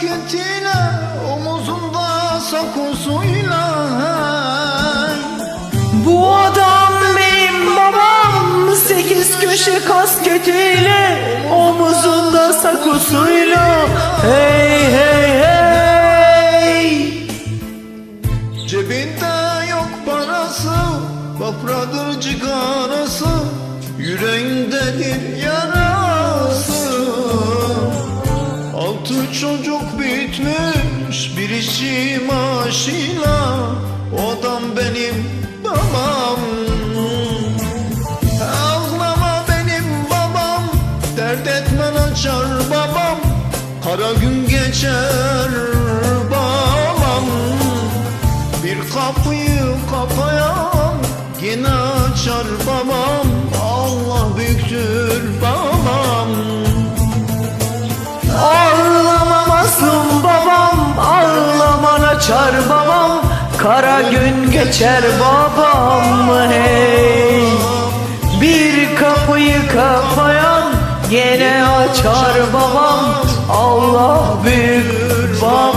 köşe kasketiyle Omuzunda sakosuyla. Bu adam benim babam Sekiz köşe kasketiyle Omuzunda sakosuyla hey işçi maaşıyla O adam benim babam. Ağlama benim babam Dert etmen açar babam. Kara gün geçer babam. Bir kapıyı kapayan Yine açar babam. Allah büyüktür babam Açar babam? Kara gün geçer babam hey. Bir kapıyı kapayan Gene açar babam. Allah büyük babam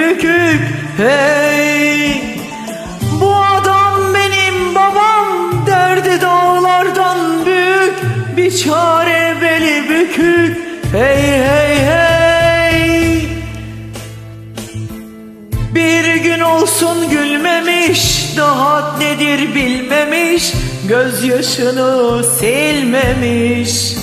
bükük hey Bu adam benim babam. Derdi dağlardan büyük bir çare beli bükük. Hey hey hey. Bir gün olsun gülmemiş Daha nedir bilmemiş. Gözyaşını silmemiş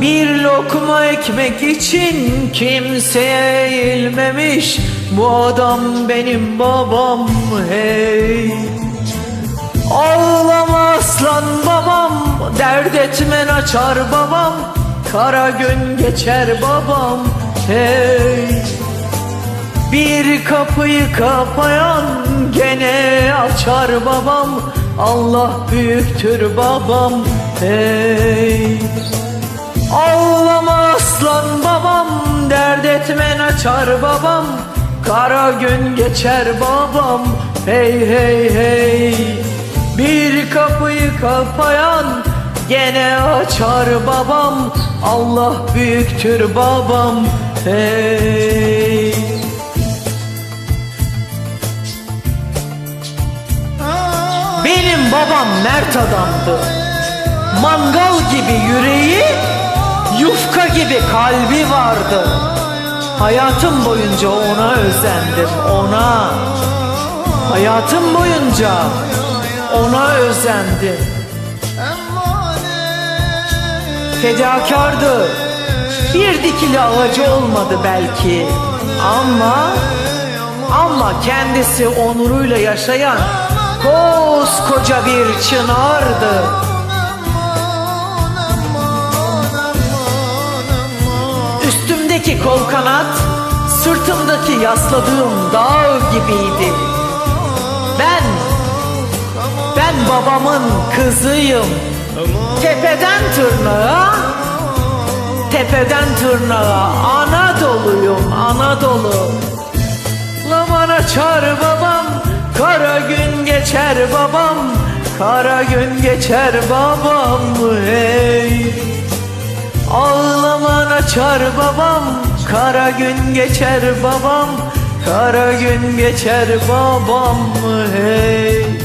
Bir lokma ekmek için kimseye eğilmemiş. Bu adam benim babam hey. Ağlama aslan babam Dert etmen açar babam. Kara gün geçer babam hey. Bir kapıyı kapayan gene açar babam. Allah büyüktür babam hey Ağlama aslan babam dert etmen açar babam. Kara gün geçer babam hey hey hey. Bir kapıyı kapayan gene açar babam. Allah büyüktür babam hey. Benim babam mert adamdı. Mangal gibi yüreği, yufka gibi kalbi vardı. Hayatım boyunca ona özendim, ona. Hayatım boyunca ona özendim. Fedakardı. Bir dikili ağacı olmadı belki. Ama ama kendisi onuruyla yaşayan koskoca bir çınardı. Üstümdeki kol kanat, sırtımdaki yasladığım dağ gibiydi. Ben, ben babamın kızıyım. Tepeden tırnağa, tepeden tırnağa Anadolu'yum Anadolu. Laman açar babam, kara gün geçer babam, kara gün geçer babam hey. Ağlaman açar babam, kara gün geçer babam, kara gün geçer babam hey.